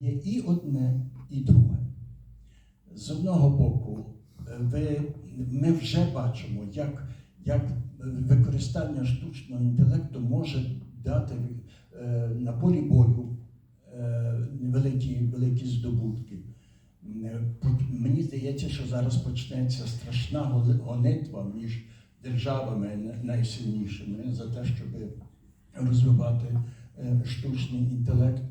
Є і одне, і друге. З одного боку, ви, ми вже бачимо, як, як використання штучного інтелекту може дати е, на полі бою е, великі, великі здобутки. Е, Мені здається, що зараз почнеться страшна гонитва між державами найсильнішими за те, щоб розвивати е, штучний інтелект.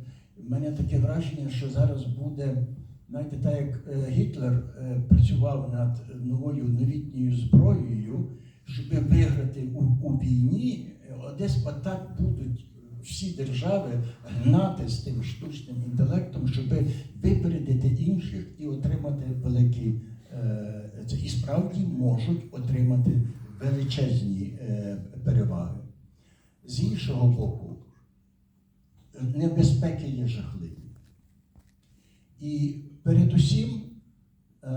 Мене таке враження, що зараз буде, знаєте, так як е, Гітлер е, працював над новою новітньою зброєю, щоб виграти у, у війні, е, десь отак будуть всі держави гнати з тим штучним інтелектом, щоб випередити інших і отримати великі е, це і справді можуть отримати величезні е, переваги. З іншого боку, небезпеки є жахливі. І передусім е,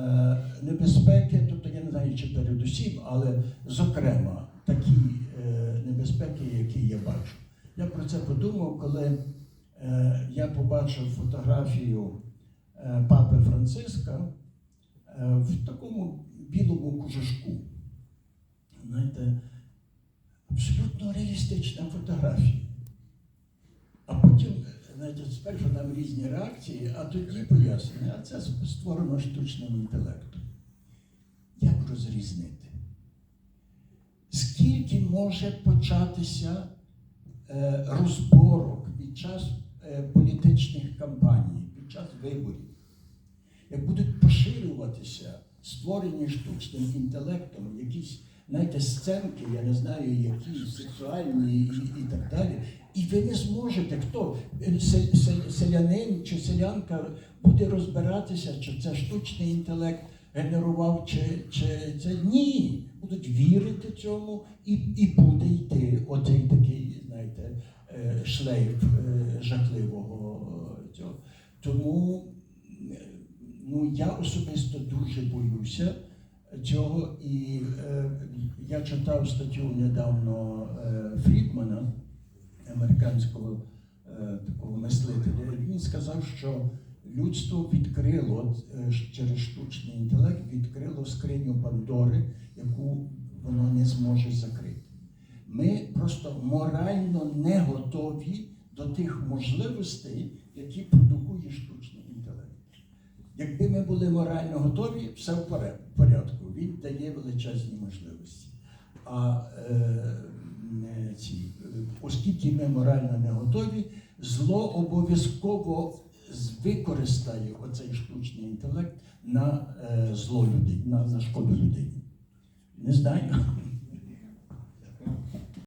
небезпеки, тобто я не знаю, чи передусім, але зокрема такі е, небезпеки, які я бачу. Я про це подумав, коли е, я побачив фотографію папи Франциска в такому білому кожушку. Знаєте, абсолютно реалістична фотографія. Спершу нам різні реакції, а тоді пояснення, а це створено штучним інтелектом. Як розрізнити? Скільки може початися е, розборок під час е, політичних кампаній, під час виборів? Як будуть поширюватися створені штучним інтелектом якісь, знаєте, сценки, я не знаю, які сексуальні і, і так далі. І ви не зможете, хто е, се- се- селянин чи селянка буде розбиратися, чи це штучний інтелект генерував, чи, чи це ні. Будуть вірити цьому, і, і буде йти оцей такий, знаєте, е, шлейф е, жахливого цього. Тому ну, я особисто дуже боюся цього. І е, я читав статтю недавно е, Фрідмана, американського е, такого мислителя. Він сказав, що людство відкрило е, через штучний інтелект, відкрило скриню Пандори, яку воно не зможе закрити. Ми просто морально не готові до тих можливостей, які продукує штучний інтелект. Якби ми були морально готові, все в порядку. Він дає величезні можливості. А е, ці, е, оскільки ми морально не готові, зло обов'язково використає оцей штучний інтелект на е, зло людей, на, на шкоду людині. Не знаю.